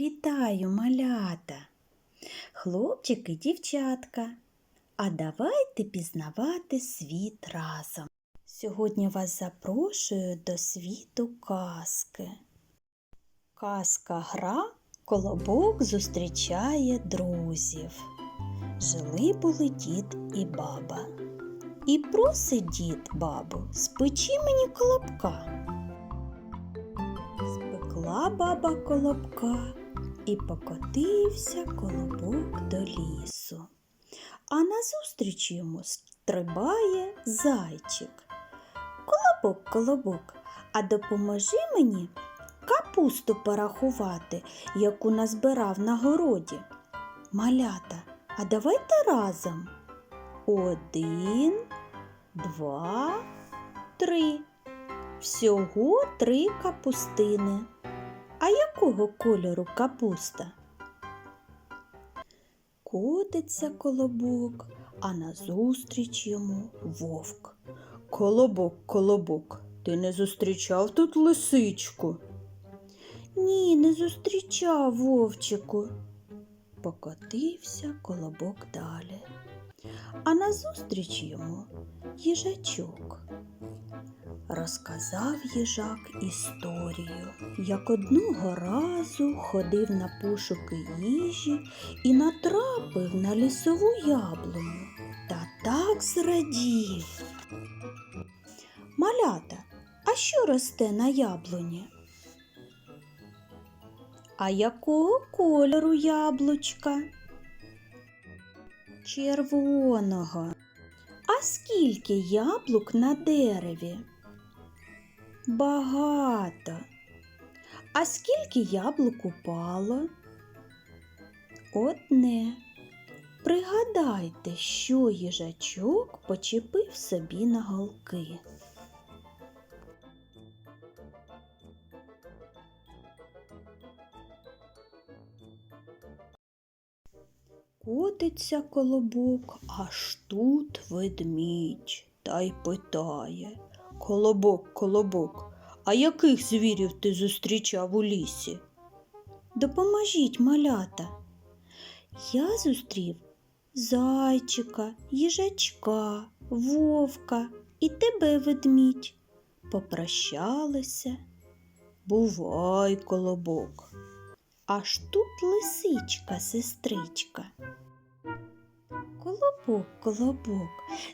Вітаю, малята, хлопчики, дівчатка. А давайте пізнавати світ разом. Сьогодні вас запрошую до світу казки. Казка гра Колобок зустрічає друзів. Жили були дід і баба. І просить дід бабу, спечи мені колобка. Спекла баба колобка і покотився колобок до лісу. А назустріч йому стрибає зайчик. Колобок, колобок, а допоможи мені капусту порахувати, яку назбирав на городі. Малята, а давайте разом. Один, два, три. Всього три капустини. А якого кольору капуста? Котиться колобок, а назустріч йому вовк. Колобок, колобок, ти не зустрічав тут лисичку? Ні, не зустрічав вовчику. Покотився колобок далі. А назустріч йому їжачок. Розказав їжак історію, як одного разу ходив на пошуки їжі і натрапив на лісову яблуню та так зрадів. Малята, а що росте на яблуні? А якого кольору яблучка? Червоного. А скільки яблук на дереві? Багато. А скільки яблук упало? Одне. Пригадайте, що їжачок почепив собі на голки. Котиться колобок, аж тут ведмідь та й питає. Колобок, колобок, а яких звірів ти зустрічав у лісі? Допоможіть, малята. Я зустрів зайчика, їжачка, вовка і тебе, ведмідь. Попрощалися. Бувай, колобок. Аж тут лисичка, сестричка. Колобок, колобок,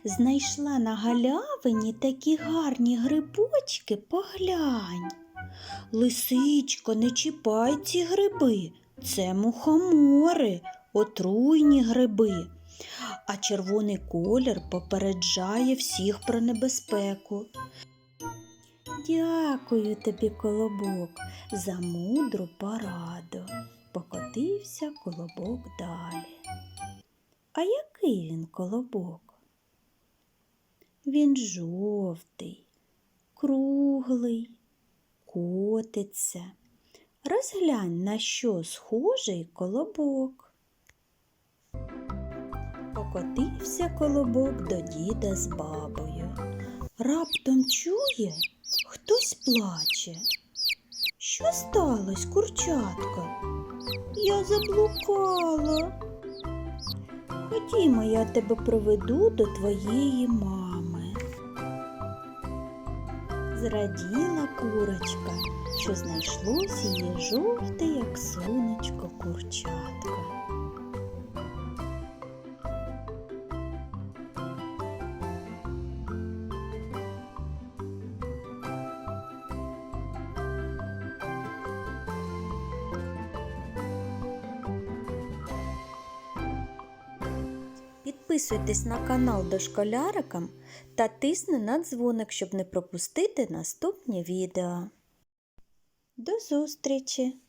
знайшла на галявині такі гарні грибочки, поглянь. Лисичко, не чіпай ці гриби, це мухомори, отруйні гриби. А червоний колір попереджає всіх про небезпеку. Дякую тобі, колобок, за мудру пораду. Покотився колобок далі. Колобок? Він жовтий, круглий, котиться. Розглянь, на що схожий колобок. Покотився колобок до діда з бабою. Раптом чує, хтось плаче. Що сталося, курчатка? Я заблукала. Ходімо, я тебе проведу до твоєї мами. Зраділа курочка, що знайшлось її жовте, як сонечко, курчатка. Підписуйтесь на канал Дошколярикам та тисни на дзвоник, щоб не пропустити наступні відео. До зустрічі!